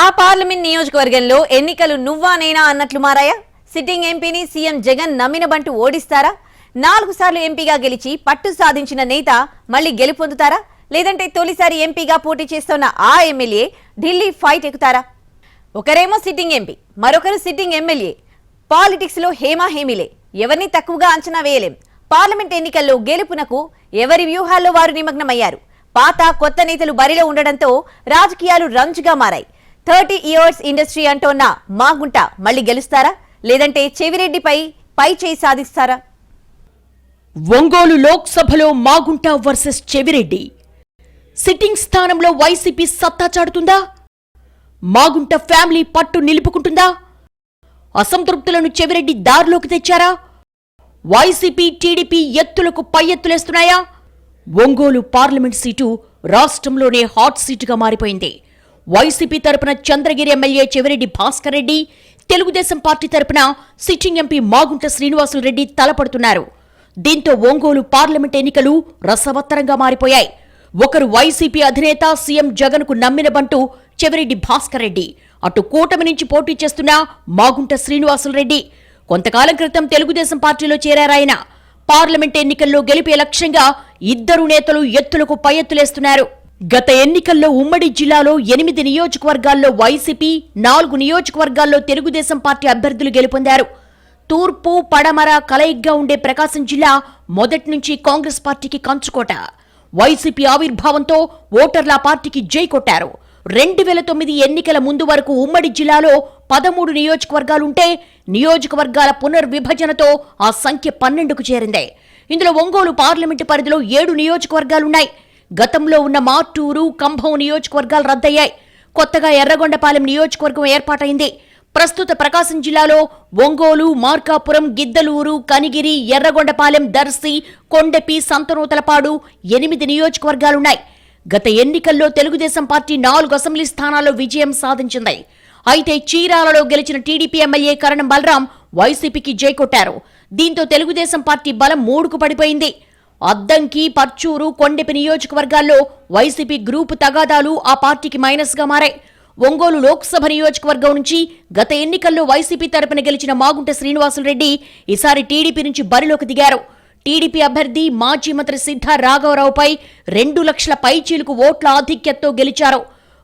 ఆ పార్లమెంట్ నియోజకవర్గంలో ఎన్నికలు నువ్వా నేనా అన్నట్లు మారాయా? సిట్టింగ్ ఎంపీని సీఎం జగన్ నమ్మినబంటూ ఓడిస్తారా? నాలుగు సార్లు ఎంపీగా గెలిచి పట్టు సాధించిన నేత మళ్ళీ గెలుపొందుతారా లేదంటే తొలిసారి ఎంపీగా పోటీ చేస్తున్న ఆ ఎమ్మెల్యే ఢిల్లీ ఫైట్ ఎక్కుతారా? ఒకరేమో సిట్టింగ్ ఎంపీ మరొకరు సిట్టింగ్ ఎమ్మెల్యే. పాలిటిక్స్లో హేమిలే. ఎవరిని తక్కువగా అంచనా వేయలేం. పార్లమెంట్ ఎన్నికల్లో గెలుపునకు ఎవరి వ్యూహాల్లో వారు నిమగ్నమయ్యారు? పాత కొత్త నేతలు బరిలో ఉండడంతో రాజకీయాలు రంజుగా మారాయి. థర్టీ ఇయర్స్ ఇండస్ట్రీ అంటోన్న మాగుంట మళ్ళీ గెలుస్తారా? లేదంటే చెవిరెడ్డిపై పై చేయి సాధిస్తారా? ఒంగోలు లోక్సభలో మాగుంట వర్సెస్ చెవిరెడ్డి. సిట్టింగ్ స్థానంలో వైసీపీ సత్తా చాటుతుందా? మాగుంట ఫ్యామిలీ పట్టు నిలుపుకుంటుందా? అసంతృప్తులను చెవిరెడ్డి దారిలోకి తెచ్చారా? వైసీపీ టీడీపీ ఎత్తులకు పై ఎత్తులేస్తున్నాయా? ఒంగోలు పార్లమెంట్ సీటు రాష్ట్రంలోనే హాట్ సీటుగా మారిపోయింది. వైసీపీ తరపున చంద్రగిరి ఎమ్మెల్యే చెవిరెడ్డి భాస్కర్ రెడ్డి తెలుగుదేశం పార్టీ తరపున సిట్టింగ్ ఎంపీ మాగుంట శ్రీనివాసులు రెడ్డి తలపడుతున్నారు. దీంతో ఒంగోలు పార్లమెంట్ ఎన్నికలు రసవత్తరంగా మారిపోయాయి. ఒకరు వైసీపీ అధినేత సీఎం జగన్కు నమ్మినబంటూ చెవిరెడ్డి భాస్కర్ రెడ్డి. అటు కూటమి నుంచి పోటీ చేస్తున్న మాగుంట శ్రీనివాసులరెడ్డి కొంతకాలం క్రితం తెలుగుదేశం పార్టీలో చేరారాయన పార్లమెంట్ ఎన్నికల్లో గెలిపే లక్ష్యంగా ఇద్దరు నేతలు ఎత్తులకు పై ఎత్తులేస్తున్నారు. గత ఎన్నికల్లో ఉమ్మడి జిల్లాలో ఎనిమిది నియోజకవర్గాల్లో వైసీపీ నాలుగు నియోజకవర్గాల్లో తెలుగుదేశం పార్టీ అభ్యర్థులు గెలుపొందారు. తూర్పు పడమర కలయిగ్గా ఉండే ప్రకాశం జిల్లా మొదటి నుంచి కాంగ్రెస్ పార్టీకి కంచుకోట. వైసీపీ ఆవిర్భావంతో ఓటర్ల పార్టీకి జై కొట్టారు. రెండు వేల తొమ్మిది ఎన్నికల ముందు వరకు ఉమ్మడి జిల్లాలో పదమూడు నియోజకవర్గాలుంటే నియోజకవర్గాల పునర్విభజనతో ఆ సంఖ్య పన్నెండుకు చేరింది. ఇందులో ఒంగోలు పార్లమెంటు పరిధిలో ఏడు నియోజకవర్గాలున్నాయి. గతంలో ఉన్న మార్టూరు కంభం నియోజకవర్గాలు రద్దయ్యాయి. కొత్తగా ఎర్రగొండపాలెం నియోజకవర్గం ఏర్పాటైంది. ప్రస్తుత ప్రకాశం జిల్లాలో ఒంగోలు మార్కాపురం గిద్దలూరు కనిగిరి ఎర్రగొండపాలెం దర్శి కొండపి సంతనూతలపాడు ఎనిమిది నియోజకవర్గాలున్నాయి. గత ఎన్నికల్లో తెలుగుదేశం పార్టీ నాలుగు అసెంబ్లీ స్థానాల్లో విజయం సాధించింది. అయితే చీరాలలో గెలిచిన టీడీపీ ఎమ్మెల్యే కరణం బలరాం వైసీపీకి జై కొట్టారు దీంతో తెలుగుదేశం పార్టీ బలం మూడుకు పడిపోయింది. అద్దంకి పర్చూరు కొండెపి నియోజకవర్గాల్లో వైసీపీ గ్రూపు తగాదాలు ఆ పార్టీకి మైనస్గా మారాయి. ఒంగోలు లోక్సభ నియోజకవర్గం నుంచి గత ఎన్నికల్లో వైసీపీ తరపున గెలిచిన మాగుంట శ్రీనివాసులరెడ్డి ఈసారి టీడీపీ నుంచి బరిలోకి దిగారు. టీడీపీ అభ్యర్థి మాజీ మంత్రి సిద్ధార్ రాఘవరావుపై రెండు లక్షల పైచీలకు ఓట్ల ఆధిక్యతతో గెలిచారు.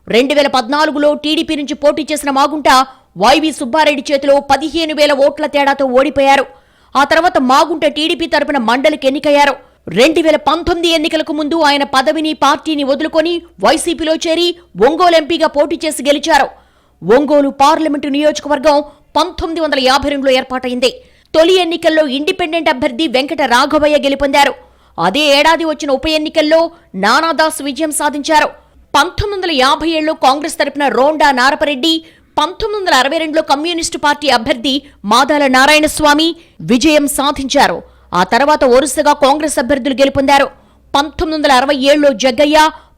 రెండు వేల పద్నాలుగులో టీడీపీ నుంచి పోటీ చేసిన మాగుంట వైవి సుబ్బారెడ్డి చేతిలో పదిహేను వేల ఓట్ల తేడాతో ఓడిపోయారు. ఆ తర్వాత మాగుంట టీడీపీ తరపున మండలికి ఎన్నికయ్యారు. రెండు వేల పంతొమ్మిది ఎన్నికలకు ముందు ఆయన పదవిని పార్టీని వదులుకొని వైసీపీలో చేరి ఒంగోలు ఎంపీగా పోటీ చేసి గెలిచారు. ఒంగోలు పార్లమెంటు నియోజకవర్గం పంతొమ్మిది వందల యాభై రెండులో ఏర్పాటైంది. తొలి ఎన్నికల్లో ఇండిపెండెంట్ అభ్యర్థి వెంకట రాఘవయ్య గెలుపొందారు. అదే ఏడాది వచ్చిన ఉప ఎన్నికల్లో నానాదాస్ విజయం సాధించారు. పంతొమ్మిది వందల యాభై ఏడులో కాంగ్రెస్ తరపున రోండా నారపరెడ్డి పంతొమ్మిది వందల అరవై రెండులో కమ్యూనిస్టు పార్టీ అభ్యర్థి మాదాల నారాయణస్వామి విజయం సాధించారు. ఆ తర్వాత వరుసగా కాంగ్రెస్ అభ్యర్థులు గెలుపొందారు. పంతొమ్మిది వందల అరవై ఏడులో జగ్గయ్య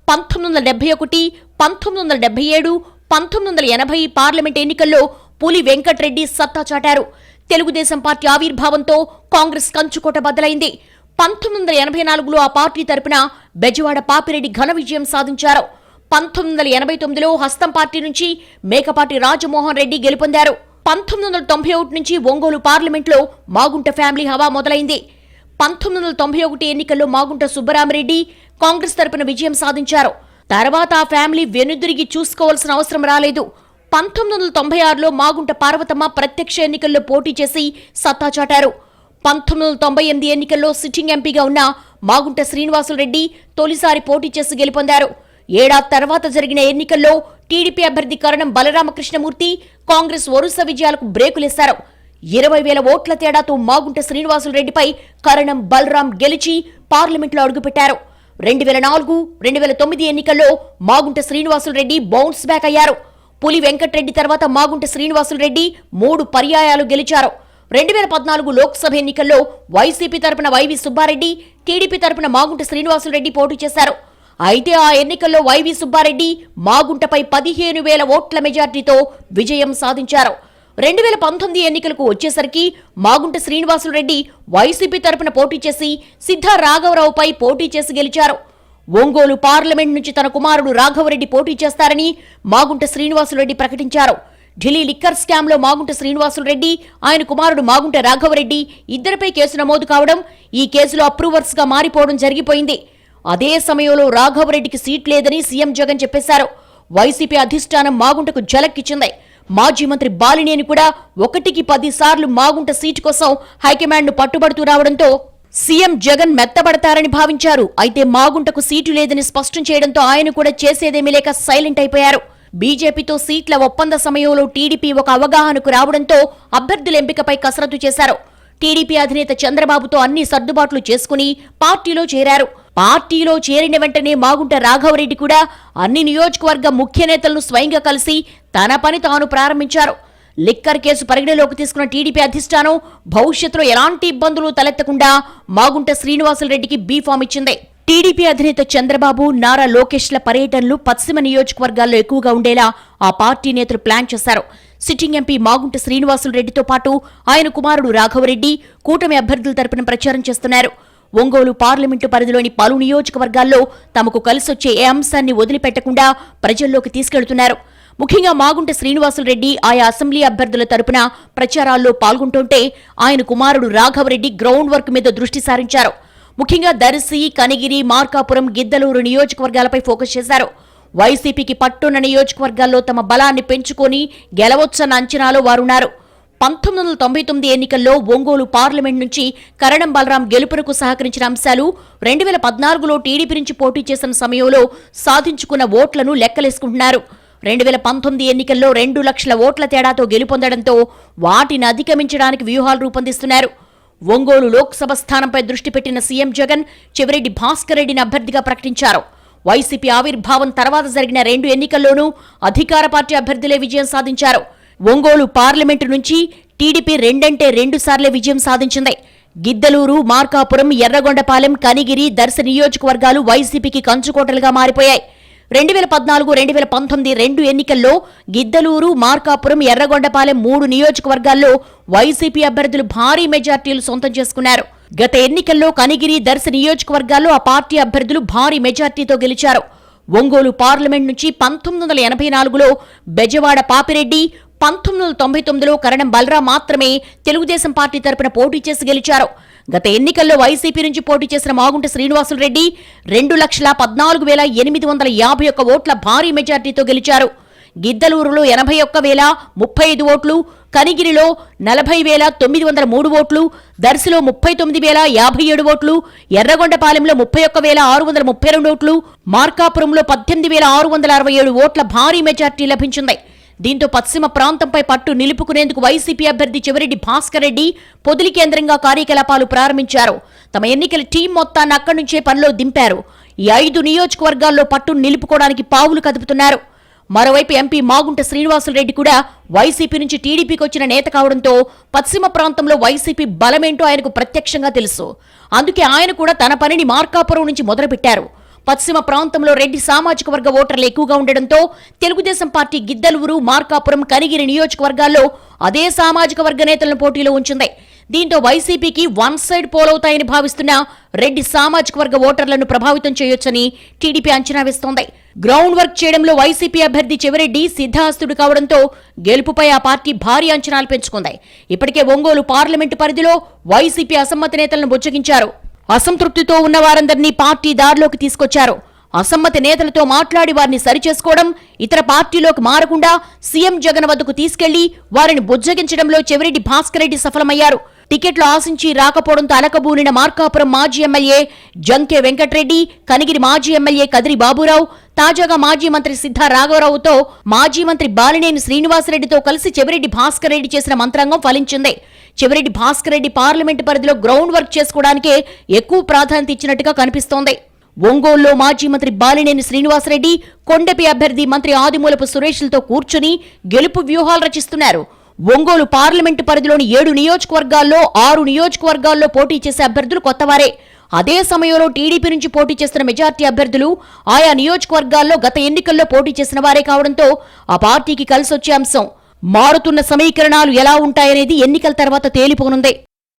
పంతొమ్మిది వందల డెబ్బై ఒకటి పంతొమ్మిది వందల డెబ్బై ఏడు పంతొమ్మిది వందల ఎనభై పార్లమెంట్ ఎన్నికల్లో పులి వెంకట్రెడ్డి సత్తా చాటారు. తెలుగుదేశం పార్టీ ఆవిర్భావంతో కాంగ్రెస్ కంచుకోట బదలైంది పంతొమ్మిది వందల ఎనభై నాలుగులో ఆ పార్టీ తరపున బెజవాడ పాపిరెడ్డి ఘన విజయం సాధించారు. పంతొమ్మిది వందల ఎనభై తొమ్మిదిలో హస్తం పార్టీ నుంచి మేకపాటి రాజమోహన్ రెడ్డి గెలుపొందారు. పంతొమ్మిది వందల తొంభై ఒకటి నుంచి ఒంగోలు పార్లమెంట్లో మాగుంట ఫ్యామిలీ హవా మొదలైంది. పంతొమ్మిది వందల తొంభై ఒకటి ఎన్నికల్లో మాగుంట సుబ్బరామరెడ్డి కాంగ్రెస్ తరపున విజయం సాధించారు. తర్వాత ఆ ఫ్యామిలీ వెనుదిరిగి చూసుకోవాల్సిన అవసరం రాలేదు. పంతొమ్మిది వందల తొంభై ఆరులో మాగుంట పార్వతమ్మ ప్రత్యక్ష ఎన్నికల్లో పోటీ చేసి సత్తా చాటారు. పంతొమ్మిది వందల తొంభై ఎనిమిది ఎన్నికల్లో సిట్టింగ్ ఎంపీగా ఉన్న మాగుంట శ్రీనివాసులరెడ్డి తొలిసారి పోటీ చేసి గెలుపొందారు. ఏడాది తర్వాత జరిగిన ఎన్నికల్లో టీడీపీ అభ్యర్థి కరణం బలరామకృష్ణమూర్తి కాంగ్రెస్ వరుస విజయాలకు బ్రేకులేశారు. ఇరవై వేల ఓట్ల తేడాతో మాగుంట శ్రీనివాసులరెడ్డిపై కరణం బలరాం గెలిచి పార్లమెంట్లో అడుగుపెట్టారు. రెండు వేల నాలుగు రెండు వేల తొమ్మిది ఎన్నికల్లో మాగుంట శ్రీనివాసులరెడ్డి బౌన్స్ బ్యాక్ అయ్యారు. పులి వెంకట్రెడ్డి తర్వాత మాగుంట శ్రీనివాసులరెడ్డి మూడు పర్యాయాలు గెలిచారు. రెండు వేల పద్నాలుగు లోక్సభ ఎన్నికల్లో వైసీపీ తరపున వైవి సుబ్బారెడ్డి టీడీపీ తరపున మాగుంట శ్రీనివాసులరెడ్డి పోటీ చేశారు. అయితే ఆ ఎన్నికల్లో వైవి సుబ్బారెడ్డి మాగుంటపై పదిహేను వేల ఓట్ల మెజార్టీతో విజయం సాధించారు. రెండు వేల పంతొమ్మిది ఎన్నికలకు వచ్చేసరికి మాగుంట శ్రీనివాసులరెడ్డి వైసీపీ తరపున పోటీ చేసి సిద్ధా రాఘవరావుపై పోటీ చేసి గెలిచారు. ఒంగోలు పార్లమెంట్ నుంచి తన కుమారుడు రాఘవరెడ్డి పోటీ చేస్తారని మాగుంట శ్రీనివాసులరెడ్డి ప్రకటించారు. ఢిల్లీ లిక్కర్ స్కామ్లో మాగుంట శ్రీనివాసులరెడ్డి ఆయన కుమారుడు మాగుంట రాఘవరెడ్డి ఇద్దరిపై కేసు నమోదు కావడం ఈ కేసులో అప్రూవర్స్గా మారిపోవడం జరిగిపోయింది. అదే సమయంలో రాఘవరెడ్డికి సీట్ లేదని సీఎం జగన్ చెప్పేశారు. వైసీపీ అధిష్టానం మాగుంటకు జలక్కిచ్చింది. మాజీ మంత్రి బాలినేని కూడా ఒకటికి పది సార్లు మాగుంట సీటు కోసం హైకమాండ్ను పట్టుబడుతూ రావడంతో సీఎం జగన్ మెత్తబడతారని భావించారు. అయితే మాగుంటకు సీటు లేదని స్పష్టం చేయడంతో ఆయన కూడా చేసేదేమీ లేక సైలెంట్ అయిపోయారు. బీజేపీతో సీట్ల ఒప్పంద సమయంలో టీడీపీ ఒక అవగాహనకు రావడంతో అభ్యర్థుల ఎంపికపై కసరత్తు చేశారు. టీడీపీ అధినేత చంద్రబాబుతో అన్ని సర్దుబాట్లు చేసుకుని పార్టీలో చేరారు. పార్టీలో చేరిన వెంటనే మాగుంట రాఘవరెడ్డి కూడా అన్ని నియోజకవర్గ ముఖ్య నేతలను స్వయంగా కలిసి తన పని తాను ప్రారంభించారు. లిక్కర్ కేసు పరిగణలోకి తీసుకున్న టీడీపీ అధిష్టానం భవిష్యత్తులో ఎలాంటి ఇబ్బందులు తలెత్తకుండా మాగుంట శ్రీనివాసులరెడ్డికి బీఫామ్ ఇచ్చింది. టీడీపీ అధినేత చంద్రబాబు నారా లోకేష్ల పర్యటనలు పశ్చిమ నియోజకవర్గాల్లో ఎక్కువగా ఉండేలా ఆ పార్టీ నేతలు ప్లాన్ చేశారు. సిట్టింగ్ ఎంపీ మాగుంట శ్రీనివాసులరెడ్డితో పాటు ఆయన కుమారుడు రాఘవరెడ్డి కూటమి అభ్యర్థుల తరపున ప్రచారం చేస్తున్నారు. ఒంగోలు పార్లమెంటు పరిధిలోని పలు నియోజకవర్గాల్లో తమకు కలిసొచ్చే ఏ అంశాన్ని వదిలిపెట్టకుండా ప్రజల్లోకి తీసుకెళ్తున్నారు. ముఖ్యంగా మాగుంట శ్రీనివాసులరెడ్డి ఆయా అసెంబ్లీ అభ్యర్థుల తరపున ప్రచారాల్లో పాల్గొంటుంటే ఆయన కుమారుడు రాఘవరెడ్డి గ్రౌండ్ వర్క్ మీద దృష్టి సారించారు. ముఖ్యంగా దర్శి కనిగిరి మార్కాపురం గిద్దలూరు నియోజకవర్గాలపై ఫోకస్ చేశారు. వైసీపీకి పట్టున్న నియోజకవర్గాల్లో తమ బలాన్ని పెంచుకొని గెలవొచ్చన్న అంచనాలో వారున్నారు. పంతొమ్మిది వందల తొంభై తొమ్మిది ఎన్నికల్లో ఒంగోలు పార్లమెంట్ నుంచి కరణం బలరాం గెలుపునకు సహకరించిన అంశాలు రెండు వేల పద్నాలుగులో టీడీపీ నుంచి పోటీ చేసిన సమయంలో సాధించుకున్న ఓట్లను లెక్కలేసుకుంటున్నారు. రెండు వేల పంతొమ్మిది ఎన్నికల్లో రెండు లక్షల ఓట్ల తేడాతో గెలుపొందడంతో వాటిని అధిగమించడానికి వ్యూహాలు రూపొందిస్తున్నారు. ఒంగోలు లోక్సభ స్థానంపై దృష్టి పెట్టిన సీఎం జగన్ చెవిరెడ్డి భాస్కర్ రెడ్డిని అభ్యర్థిగా ప్రకటించారు. వైసీపీ ఆవిర్భావం తర్వాత జరిగిన రెండు ఎన్నికల్లోనూ అధికార పార్టీ అభ్యర్థులే విజయం సాధించారు. ఒంగోలు పార్లమెంటు నుంచి టీడీపీ రెండంటే రెండు సార్లే విజయం సాధించింది. గిద్దలూరు మార్కాపురం ఎర్రగొండపాలెం కనిగిరి దర్శ నియోజకవర్గాలు వైసీపీకి కంచుకోటలుగా మారిపోయాయి. రెండు వేల పద్నాలుగు రెండు వేల పంతొమ్మిది రెండు ఎన్నికల్లో గిద్దలూరు మార్కాపురం ఎర్రగొండపాలెం మూడు నియోజకవర్గాల్లో వైసీపీ అభ్యర్థులు భారీ మెజార్టీలు సొంతం చేసుకున్నారు. గత ఎన్నికల్లో కనిగిరి దర్శ నియోజకవర్గాల్లో ఆ పార్టీ అభ్యర్థులు భారీ మెజార్టీతో గెలిచారు. ఒంగోలు పార్లమెంట్ నుంచి పంతొమ్మిది వందల ఎనభై నాలుగులో బెజవాడ పాపిరెడ్డి పంతొమ్మిది వందల తొంభై తొమ్మిదిలో కరణం బలరాం మాత్రమే తెలుగుదేశం పార్టీ తరపున పోటీ చేసి గెలిచారు. గత ఎన్నికల్లో వైసీపీ నుంచి పోటీ చేసిన మాగుంట శ్రీనివాసులరెడ్డి రెండు లక్షల పద్నాలుగు వేల ఎనిమిది వందల యాభై ఒక్క ఓట్ల భారీ మెజార్టీతో గెలిచారు. గిద్దలూరులో ఎనభై ఒక్క వేల ముప్పై ఐదు ఓట్లు కనిగిరిలో నలభై వేల తొమ్మిది వందల మూడు ఓట్లు దర్శిలో ముప్పై తొమ్మిది వేల యాభై ఏడు ఓట్లు ఎర్రగొండపాలెంలో ముప్పై ఒక్క వేల ఆరు వందల ముప్పై రెండు ఓట్లు మార్కాపురంలో పద్దెనిమిది వేల ఆరు వందల అరవై ఏడు ఓట్ల భారీ మెజార్టీ లభించింది. దీంతో పశ్చిమ ప్రాంతంపై పట్టు నిలుపుకునేందుకు వైసీపీ అభ్యర్థి చెవిరెడ్డి భాస్కర్ రెడ్డి పొదిలి కేంద్రంగా కార్యకలాపాలు ప్రారంభించారు. తమ ఎన్నికల టీం మొత్తాన్ని అక్కడి నుంచే పనిలో దింపారు. ఈ ఐదు నియోజకవర్గాల్లో పట్టును నిలుపుకోవడానికి పావులు కదుపుతున్నారు. మరోవైపు ఎంపీ మాగుంట శ్రీనివాసులరెడ్డి కూడా వైసీపీ నుంచి టీడీపీకి వచ్చిన నేత కావడంతో పశ్చిమ ప్రాంతంలో వైసీపీ బలమేంటో ఆయనకు ప్రత్యక్షంగా తెలుసు. అందుకే ఆయన కూడా తన పనిని మార్కాపురం నుంచి మొదలుపెట్టారు. పశ్చిమ ప్రాంతంలో రెడ్డి సామాజిక వర్గ ఓటర్లు ఎక్కువగా ఉండడంతో తెలుగుదేశం పార్టీ గిద్దలూరు మార్కాపురం కనిగిరి నియోజకవర్గాల్లో అదే సామాజిక వర్గ నేతలను పోటీలో ఉంచింది. దీంతో వైసీపీకి వన్ సైడ్ పోలవుతాయని భావిస్తున్న రెడ్డి సామాజిక వర్గ ఓటర్లను ప్రభావితం చేయొచ్చని టీడీపీ అంచనా వేస్తోంది. గ్రౌండ్ వర్క్ చేయడంలో వైసీపీ అభ్యర్థి చెవిరెడ్డి సిద్ధాస్తుడు కావడంతో గెలుపుపై ఆ పార్టీ భారీ అంచనాలు పెంచుకుంది. ఇప్పటికే ఒంగోలు పార్లమెంటు పరిధిలో వైసీపీ అసమ్మతి నేతలను బుజ్జగించారు. అసంతృప్తితో ఉన్న వారందరినీ పార్టీ దారిలోకి తీసుకొచ్చారు. అసమ్మతి నేతలతో మాట్లాడి వారిని సరిచేసుకోవడం ఇతర పార్టీలోకి మారకుండా సీఎం జగన్ వద్దకు తీసుకెళ్ళి వారిని బుజ్జగించడంలో చెవిరెడ్డి భాస్కర్ రెడ్డి సఫలమయ్యారు. టికెట్లు ఆశించి రాకపోవడంతో అలకబూనిన మార్కాపురం మాజీ ఎమ్మెల్యే జంకే వెంకటరెడ్డి కనిగిరి మాజీ ఎమ్మెల్యే కదిరి బాబురావు తాజాగా మాజీ మంత్రి సిద్ధా రాఘవరావుతో మాజీ మంత్రి బాలినేని శ్రీనివాసరెడ్డితో కలిసి చెవిరెడ్డి భాస్కర్ రెడ్డి చేసిన మంత్రాంగం ఫలించింది. చెవిరెడ్డి భాస్కర్ రెడ్డి పార్లమెంటు పరిధిలో గ్రౌండ్ వర్క్ చేసుకోవడానికే ఎక్కువ ప్రాధాన్యత ఇచ్చినట్టుగా కనిపిస్తోంది. ఒంగోలులో మాజీ మంత్రి బాలినేని శ్రీనివాసరెడ్డి కొండపి అభ్యర్థి మంత్రి ఆదిమూలపు సురేష్లతో కూర్చుని గెలుపు వ్యూహాలు రచిస్తున్నారు. ఒంగోలు పార్లమెంటు పరిధిలోని ఏడు నియోజకవర్గాల్లో ఆరు నియోజకవర్గాల్లో పోటీ చేసే అభ్యర్థులు కొత్తవారే. అదే సమయంలో టీడీపీ నుంచి పోటీ చేస్తున్న మెజార్టీ అభ్యర్థులు ఆయా నియోజకవర్గాల్లో గత ఎన్నికల్లో పోటీ చేసిన వారే కావడంతో ఆ పార్టీకి కలిసొచ్చే అంశం. మారుతున్న సమీకరణాలు ఎలా ఉంటాయనేది ఎన్నికల తర్వాత తేలిపోనుంది.